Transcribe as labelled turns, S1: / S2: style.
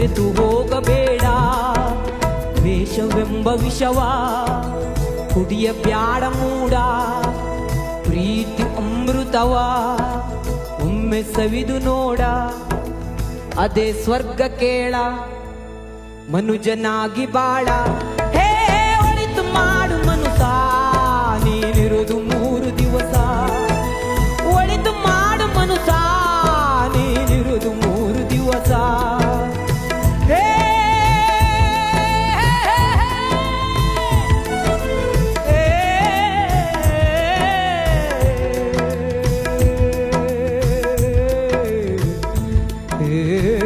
S1: ಮರೆತು ಹೋಗಬೇಡ. ವೇಷವೆಂಬ ವಿಷವ ಕುಡಿಯ ಬ್ಯಾಡ ಮೂಡ. ಪ್ರೀತಿ ಅಮೃತವ ಒಮ್ಮೆ ಸವಿದು ನೋಡ. ಅದೇ ಸ್ವರ್ಗ ಕೇಳ, ಮನುಜನಾಗಿ ಬಾಳ. Yeah.